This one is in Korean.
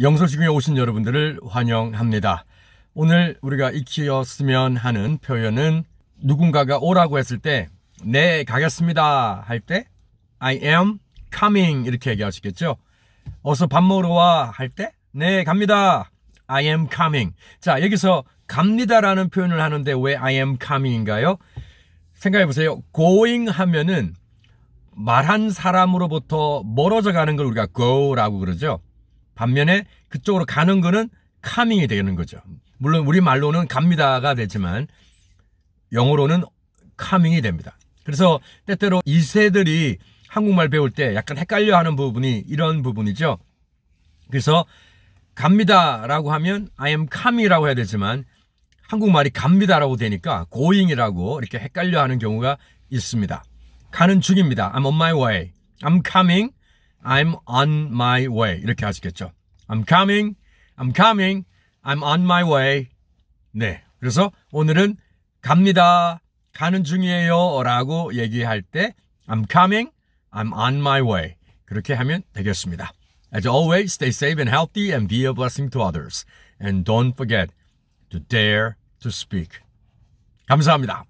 영서지구에 오신 여러분들을 환영합니다. 오늘 우리가 익히었으면 하는 표현은 누군가가 오라고 했을 때, 네, 가겠습니다. 할 때, I am coming. 이렇게 얘기하시겠죠? 어서 밥 먹으러 와. 할 때, 네, 갑니다. I am coming. 자, 여기서 갑니다라는 표현을 하는데 왜 I am coming인가요? 생각해 보세요. going 하면은 말한 사람으로부터 멀어져 가는 걸 우리가 go라고 그러죠. 반면에 그쪽으로 가는 거는 coming이 되는 거죠. 물론 우리 말로는 갑니다가 되지만 영어로는 coming이 됩니다. 그래서 때때로 2세들이 한국말 배울 때 약간 헷갈려 하는 부분이 이런 부분이죠. 그래서 갑니다라고 하면 I am coming이라고 해야 되지만 한국말이 갑니다라고 되니까 going이라고 이렇게 헷갈려 하는 경우가 있습니다. 가는 중입니다. I'm on my way. I'm coming. I'm on my way. 이렇게 하시겠죠. I'm coming. I'm coming. I'm on my way. 네. 그래서 오늘은 갑니다. 가는 중이에요. 라고 얘기할 때 I'm coming. I'm on my way. 그렇게 하면 되겠습니다. As always, stay safe and healthy and be a blessing to others. And don't forget to dare to speak. 감사합니다.